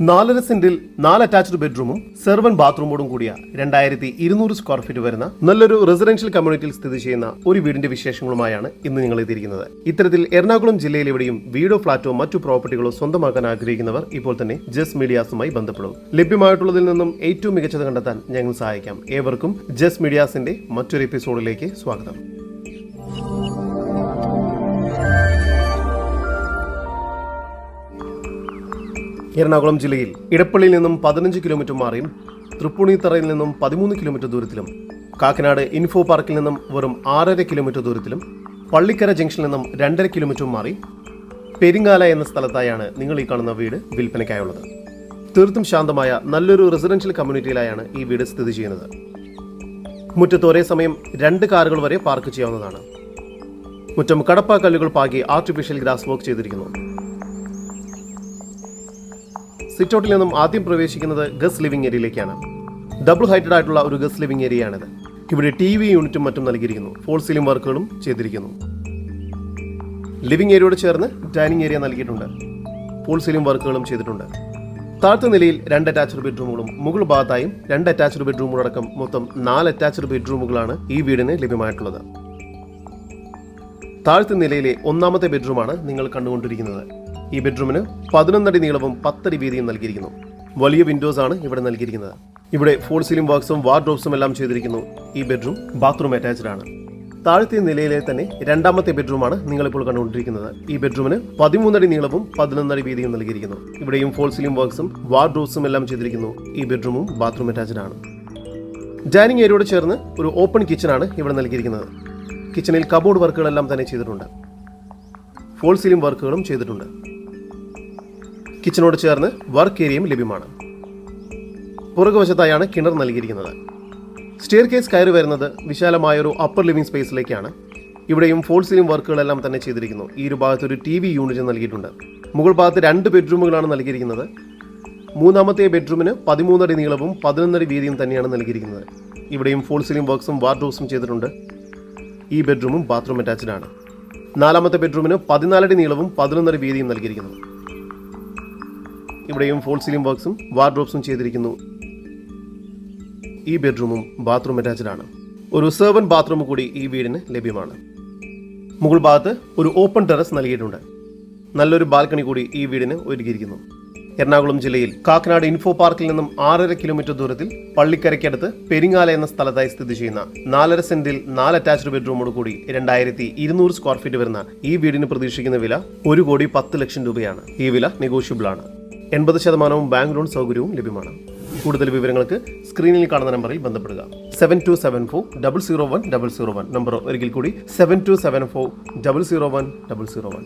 നാലര സെന്റിൽ നാല് അറ്റാച്ച്ഡ് ബെഡ്റൂമും സെർവൻ ബാത്റൂമോടും കൂടിയ രണ്ടായിരത്തി ഇരുന്നൂറ് സ്ക്വയർ ഫീറ്റ് വരുന്ന നല്ലൊരു റെസിഡൻഷ്യൽ കമ്മ്യൂണിറ്റിയിൽ സ്ഥിതി ചെയ്യുന്ന ഒരു വീടിന്റെ വിശേഷങ്ങളുമായാണ് ഇന്ന് നിങ്ങൾ എത്തിയിരിക്കുന്നത്. ഇത്തരത്തിൽ എറണാകുളം ജില്ലയിൽ എവിടെയും വീടോ ഫ്ളാറ്റോ മറ്റു പ്രോപ്പർട്ടികളോ സ്വന്തമാക്കാൻ ആഗ്രഹിക്കുന്നവർ ഇപ്പോൾ തന്നെ ജസ് മീഡിയാസുമായി ബന്ധപ്പെടും. ലഭ്യമായിട്ടുള്ളതിൽ നിന്നും ഏറ്റവും മികച്ചത് കണ്ടെത്താൻ ഞങ്ങൾ സഹായിക്കാം. ഏവർക്കും ജസ് മീഡിയാസിന്റെ മറ്റൊരു എപ്പിസോഡിലേക്ക് സ്വാഗതം. എറണാകുളം ജില്ലയിൽ ഇടപ്പള്ളിയിൽ നിന്നും പതിനഞ്ച് കിലോമീറ്റർ മാറിയും തൃപ്പൂണിത്തറയിൽ നിന്നും പതിമൂന്ന് കിലോമീറ്റർ ദൂരത്തിലും കാക്കനാട് ഇൻഫോ പാർക്കിൽ നിന്നും വെറും ആറര കിലോമീറ്റർ ദൂരത്തിലും പള്ളിക്കര ജംഗ്ഷനിൽ നിന്നും രണ്ടര കിലോമീറ്റർ മാറി പെരിങ്ങാല എന്ന സ്ഥലത്തായാണ് നിങ്ങൾ ഈ കാണുന്ന വീട് വിൽപ്പനയ്ക്കായുള്ളത്. തീർത്തും ശാന്തമായ നല്ലൊരു റെസിഡൻഷ്യൽ കമ്മ്യൂണിറ്റിയിലായാണ് ഈ വീട് സ്ഥിതി ചെയ്യുന്നത്. മുറ്റത്ത് ഒരേ സമയം രണ്ട് കാറുകൾ വരെ പാർക്ക് ചെയ്യാവുന്നതാണ്. മുറ്റം കടപ്പാക്കല്ലുകൾ കല്ലുകൾ പാകി ആർട്ടിഫിഷ്യൽ ഗ്രാസ് വർക്ക് ചെയ്തിരിക്കുന്നു. സിറ്റൗട്ടിൽ നിന്നും ആദ്യം പ്രവേശിക്കുന്നത് ഗസ് ലിവിംഗ് ഏരിയയിലേക്കാണ്. ഡബിൾ ഹൈറ്റഡ് ആയിട്ടുള്ള ഒരു ഗസ് ലിവിംഗ് ഏരിയയാണിത്. ഇവിടെ ടി വി യൂണിറ്റും മറ്റും നൽകിയിരിക്കുന്നു. ഫോൾ സീലിംഗ് വർക്കുകളും ചെയ്തിരിക്കുന്നു. ലിവിംഗ് ഏരിയയോട് ചേർന്ന് ഡൈനിങ് ഏരിയ നൽകിയിട്ടുണ്ട്. ഫോൾ സീലിംഗ് വർക്കുകളും ചെയ്തിട്ടുണ്ട്. താഴത്തെ നിലയിൽ രണ്ട് അറ്റാച്ച്ഡ് ബെഡ്റൂമുകളും മുകൾ ഭാഗത്തായും രണ്ട് അറ്റാച്ച്ഡ് ബെഡ്റൂമുകളടക്കം മൊത്തം നാല് അറ്റാച്ച്ഡ് ബെഡ്റൂമുകളാണ് ഈ വീടിന് ലഭ്യമായിട്ടുള്ളത്. താഴത്തെ നിലയിലെ ഒന്നാമത്തെ ബെഡ്റൂമാണ് നിങ്ങൾ കണ്ടുകൊണ്ടിരിക്കുന്നത്. ഈ ബെഡ്റൂമിന് പതിനൊന്നടി നീളവും പത്തടി വീതിയും നൽകിയിരിക്കുന്നു. വലിയ വിൻഡോസ് ആണ് ഇവിടെ നൽകിയിരിക്കുന്നത്. ഇവിടെ ഫോൾ സീലിംഗ് വർക്ക്സും വാർഡ്രോബ്സും എല്ലാം ചെയ്തിരിക്കുന്നു ഈ ബെഡ്റൂം ബാത്റൂം അറ്റാച്ച്ഡ് ആണ്. താഴത്തെ നിലയിലെ തന്നെ രണ്ടാമത്തെ ബെഡ്റൂമാണ് നിങ്ങളിപ്പോൾ കണ്ടുകൊണ്ടിരിക്കുന്നത്. ഈ ബെഡ്റൂമിന് പതിമൂന്നടി നീളവും പതിനൊന്നടി വീതിയും നൽകിയിരിക്കുന്നു. ഇവിടെയും ഫോൾ സീലിംഗ് വർക്ക്സും വാർഡ്രോബ്സും എല്ലാം ചെയ്തിരിക്കുന്നു. ഈ ബെഡ്റൂമും ബാത്റൂം അറ്റാച്ച്ഡ് ആണ്. ഡൈനിങ് ഏരിയയോട് ചേർന്ന് ഒരു ഓപ്പൺ കിച്ചണാണ് ഇവിടെ നൽകിയിരിക്കുന്നത്. കിച്ചണിൽ കബോർഡ് വർക്കുകളെല്ലാം തന്നെ ചെയ്തിട്ടുണ്ട്. ഫോൾ സീലിംഗ് വർക്കുകളും ചെയ്തിട്ടുണ്ട്. കിച്ചണോട് ചേർന്ന് വർക്ക് ഏരിയയും ലഭ്യമാണ്. പുറകുവശത്തായാണ് കിണർ നൽകിയിരിക്കുന്നത്. സ്റ്റെയർ കേസ് കയറി വരുന്നത് വിശാലമായൊരു അപ്പർ ലിവിംഗ് സ്പേസിലേക്കാണ് ഇവിടെയും ഫോൾ സീലിംഗ് വർക്കുകളെല്ലാം തന്നെ ചെയ്തിരിക്കുന്നു. ഈ ഒരു ഭാഗത്ത് ഒരു ടി വി യൂണിറ്റ് നൽകിയിട്ടുണ്ട്. മുകൾ ഭാഗത്ത് രണ്ട് ബെഡ്റൂമുകളാണ് നൽകിയിരിക്കുന്നത്. മൂന്നാമത്തെ ബെഡ്റൂമിന് പതിമൂന്നടി നീളവും പതിനൊന്നടി വീതിയും തന്നെയാണ് നൽകിയിരിക്കുന്നത്. ഇവിടെയും ഫോൾ സീലിംഗ് വർക്ക്സും വാർഡ്രോബ്സും ചെയ്തിട്ടുണ്ട്. ഈ ബെഡ്റൂമും ബാത്റൂം അറ്റാച്ച്ഡ് ആണ് നാലാമത്തെ ബെഡ്റൂമിന് പതിനാലടി നീളവും പതിനൊന്നടി വീതിയും നൽകിയിരിക്കുന്നു. ഇവിടെയും ഫോൾ സീലിംഗ് വർക്ക്സും വാർഡ്രോബ്സും ചെയ്തിരിക്കുന്നു. ഈ ബെഡ്റൂമും ബാത്റൂം അറ്റാച്ച്ഡ് ആണ്. ഒരു സെർവൻ ബാത്റൂം കൂടി ഈ വീടിന് ലഭ്യമാണ്. മുകൾ ഭാഗത്ത് ഒരു ഓപ്പൺ ടെറസ് നൽകിയിട്ടുണ്ട്. നല്ലൊരു ബാൽക്കണി കൂടി ഈ വീടിന് ഒരുക്കിയിരിക്കുന്നു. എറണാകുളം ജില്ലയിൽ കാക്കനാട് ഇൻഫോ പാർക്കിൽ നിന്നും ആറര കിലോമീറ്റർ ദൂരത്തിൽ പള്ളിക്കരയ്ക്കടുത്ത് പെരിങ്ങാല എന്ന സ്ഥലത്തായി സ്ഥിതി ചെയ്യുന്ന നാലര സെന്റിൽ നാല് അറ്റാച്ച്ഡ് ബെഡ്റൂമോട് കൂടി രണ്ടായിരത്തി ഇരുന്നൂറ് സ്ക്വയർ ഫീറ്റ് വരുന്ന ഈ വീടിന് പ്രതീക്ഷിക്കുന്ന വില ഒരു കോടി പത്ത് ലക്ഷം രൂപയാണ്. ഈ വില നെഗോഷ്യബിൾ ആണ്. എൺപത് ശതമാനവും ബാങ്ക് ലോൺ സൗകര്യവും ലഭ്യമാണ്. കൂടുതൽ വിവരങ്ങൾക്ക് സ്ക്രീനിൽ കാണുന്ന നമ്പറിൽ ബന്ധപ്പെടുക. Seven two seven four double zero one double zero one number ഒരിക്കൽ കൂടി seven two seven four double zero one double zero one